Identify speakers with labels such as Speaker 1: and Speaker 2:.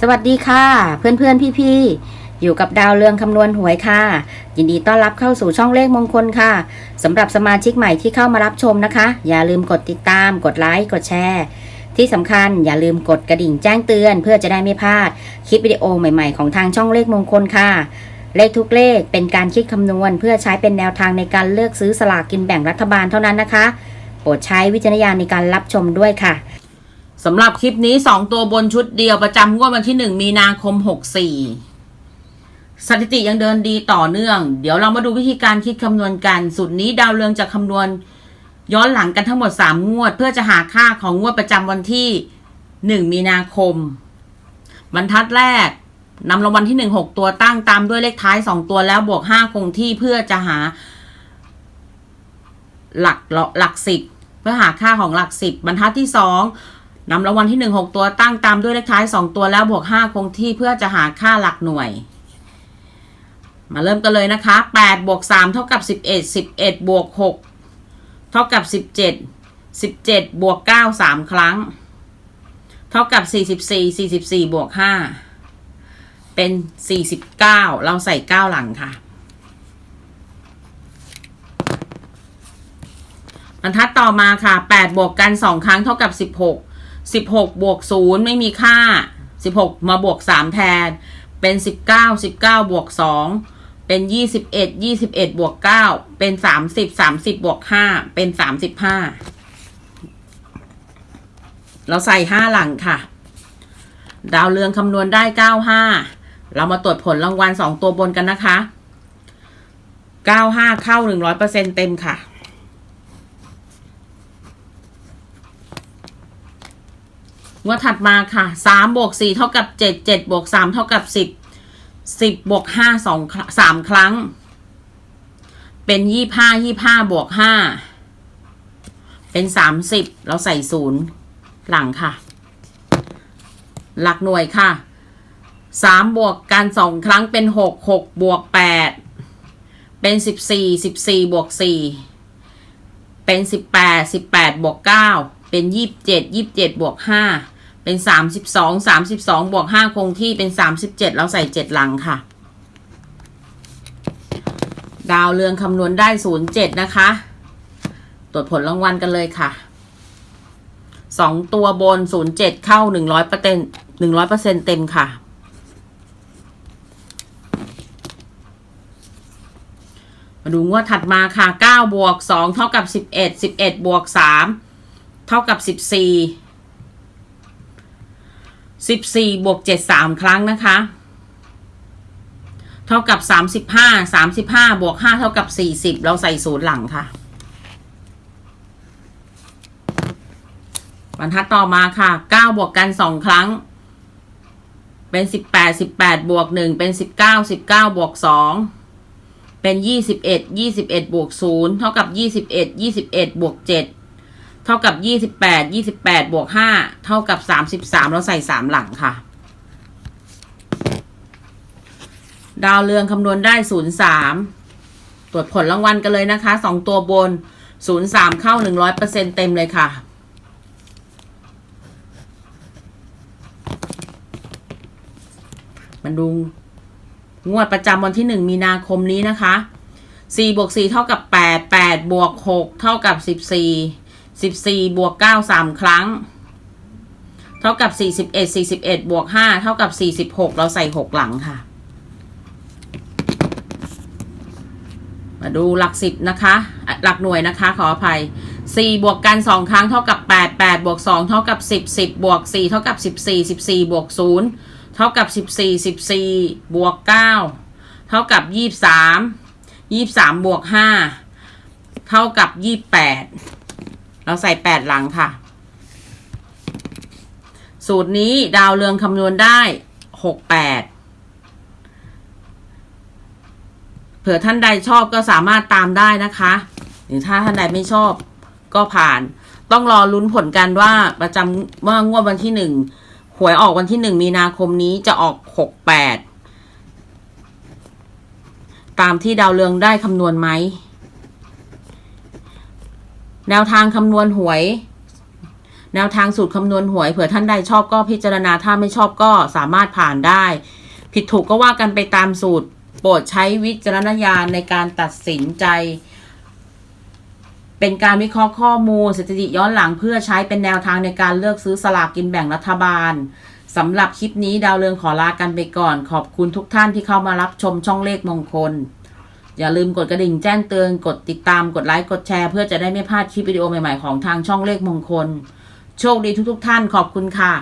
Speaker 1: สวัสดีค่ะ เพื่อนเพื่อนพี่พี่ๆ อยู่กับดาวเรืองคำนวณหวยค่ะ ยินดีต้อนรับเข้าสู่ช่องเลขมงคลค่ะสำหรับสมาชิกใหม่ที่เข้ามารับชมนะคะ อย่าลืมกดติดตาม กดไลค์กดแชร์ ที่สำคัญอย่าลืมกดกระดิ่งแจ้งเตือน เพื่อจะได้ไม่พลาดคลิปวิดีโอใหม่ๆของทางช่องเลขมงคลค่ะ เลขทุกเลขเป็นการคิดคำนวณ เพื่อใช้เป็นแนวทางในการเลือกซื้อสลากกินแบ่งรัฐบาลเท่านั้นนะคะ โปรดใช้วิจารณญาณในการรับชมด้วยค่ะ
Speaker 2: สำหรับคลิปนี้ 2 ตัวบนชุดเดียวประจำงวดวันที่ 1 มีนาคม 64 สถิติยังเดินดีต่อเนื่อง เดี๋ยวเรามาดูวิธีการคิดคำนวณกัน สูตรนี้ดาวเรืองจะคำนวณ ย้อนหลังกันทั้งหมด 3 งวด เพื่อจะหาค่าของงวดประจำวันที่ 1 มีนาคม บรรทัดแรกนำรางวัลที่ 1 6 ตัวตั้งตามด้วยเลขท้าย 2 ตัวแล้วบวก 5 คงที่เพื่อจะหา หลักหลักสิบเพื่อหาค่าของหลักสิบบรรทัดที่สอง นำรางวัลที่หนึ่งหกตัวตั้งตามด้วยเลขท้ายสองตัวแล้วบวกห้าคงที่เพื่อจะหาค่าหลักหน่วย มาเริ่มกันเลยนะคะแปดบวกสามเท่ากับสิบเอ็ดสิบเอ็ดบวกหกเท่ากับสิบเจ็ดสิบเจ็ดบวกเก้าสามครั้ง เท่ากับสี่สิบสี่สี่สิบสี่บวกห้าเป็นสี่สิบเก้าเราใส่เก้าหลังค่ะ บรรทัดต่อมาค่ะ 8 บวกกัน 2 ครั้งเท่ากับ 16 16บวก0ไม่มีค่า16มาบวก3แทน เป็น19 19บวก2เป็น21 21บวก9เป็น30 30บวก5เป็น35เราใส่5หลังค่ะ ดาวเรืองคำนวณได้95เรามาตรวจผลรางวัล2ตัวบนกันนะคะ95เข้า100%เต็มค่ะ งวดถัดมาค่ะสามบวกสี่เท่ากับเจ็ดเจ็ดบวกสามเท่ากับสิบสิบบวกห้าสองสามครั้ง เป็นยี่ห้ายี่ห้าบวกห้าเป็นสามสิบเราใส่ศูนย์หลังค่ะ หลักหน่วยค่ะสามบวกกันสองครั้งเป็นหกหกบวกแปดเป็นสิบสี่สิบสี่บวกสี่เป็นสิบแปดสิบแปดบวกเก้าเป็นยี่สิบเจ็ดยี่สิบเจ็ดบวกห้า เป็นสามสิบสองสามสิบสองบวกห้าคงที่เป็นสามสิบเจ็ดเราใส่เจ็ดหลังค่ะ ดาวเรืองคำนวณได้ศูนย์เจ็ดนะคะ ตรวจผลรางวัลกันเลยค่ะสองตัวบนศูนย์เจ็ดเข้าหนึ่งร้อยเปอร์เซ็นหนึ่งร้อยเปอร์เซ็นเต็มค่ะมาดูงวดถัดมาค่ะเก้าบวกสองเท่ากับสิบเอ็ดสิบเอ็ดบวกสามเท่ากับสิ บสี่สิบสี่บวกเจ็ดสามครั้งนะคะ เท่ากับสามสิบห้าสามสิบห้าบวกห้าเท่ากับสี่สิบเราใส่ศูนย์หลังค่ะ บรรทัดต่อมาค่ะเก้าบวกกันสองครั้ง เป็นสิบแปดสิบแปดบวกหนึ่งเป็นสิบเก้าสิบเก้าบวกสองเป็นยี่สิบเอ็ดยี่สิบเอ็ดบวกศูนย์เท่ากับยี่สิบเอ็ดยี่สิบเอ็ดบวกเจ็ด เท่ากับยี่สิบแปดยี่สิบแปดบวกห้าเท่ากับสามสิบสามเราใส่สามหลังค่ะ ดาวเรืองคำนวณได้ศูนย์สามตรวจผลรางวัลกันเลยนะคะสองตัวบนศูนย์สามเข้าหนึ่งร้อยเปอร์เซ็นเต็มเลยค่ะมันดูงวดประจำวันที่หนึ่งมีนาคมนี้นะคะสี่บวกสี่เท่ากับแปดแปดบวกหกเท่ากับสิบี่ สิบสี่บวกเก้าสามครั้ง เท่ากับสี่สิบเอ็ดสี่สิบเอ็ดบวกห้าเท่ากับสี่สิบหกเราใส่หกหลังค่ะ มาดูหลักสิบนะคะ หลักหน่วยนะคะ ขออภัยสี่บวกกันสองครั้งเท่ากับแปดแปดบวกสองเท่ากับสิบสิบบวกสี่เท่ากับสิบสี่สิบสี่บวกศูนย์เท่ากับสิบสี่สิบสี่บวกเก้าเท่ากับยี่สามยี่สามบวกห้าเท่ากับยี่แปด เราใส่แปดหลังค่ะ สูตรนี้ดาวเรืองคำนวณได้หกแปดเผื่อท่านใดชอบก็สามารถตามได้นะคะ หรือถ้าท่านใดไม่ชอบก็ผ่าน ต้องรอลุ้นผลกันว่าประจำว่างวดวันที่หนึ่งหวยออกวันที่หนึ่งมีนาคมนี้จะออกหกแปดตามที่ดาวเรืองได้คำนวณไหม แนวทางคำนวณหวย แนวทางสูตรคำนวณหวยเผื่อท่านใดชอบก็พิจารณาถ้าไม่ชอบก็สามารถผ่านได้ ผิดถูกก็ว่ากันไปตามสูตร โปรดใช้วิจารณญาณในการตัดสินใจ เป็นการวิเคราะห์ข้อมูลสถิติย้อนหลังเพื่อใช้เป็นแนวทางในการเลือกซื้อสลากกินแบ่งรัฐบาลสำหรับคลิปนี้ดาวเรืองขอลากันไปก่อน ขอบคุณทุกท่านที่เข้ามารับชมช่องเลขมงคล อย่าลืมกดกระดิ่งแจ้งเตือน กดติดตาม กดไลค์ กดแชร์ เพื่อจะได้ไม่พลาดคลิปวิดีโอใหม่ๆของทางช่องเลขมงคล โชคดีทุกๆท่านขอบคุณค่ะ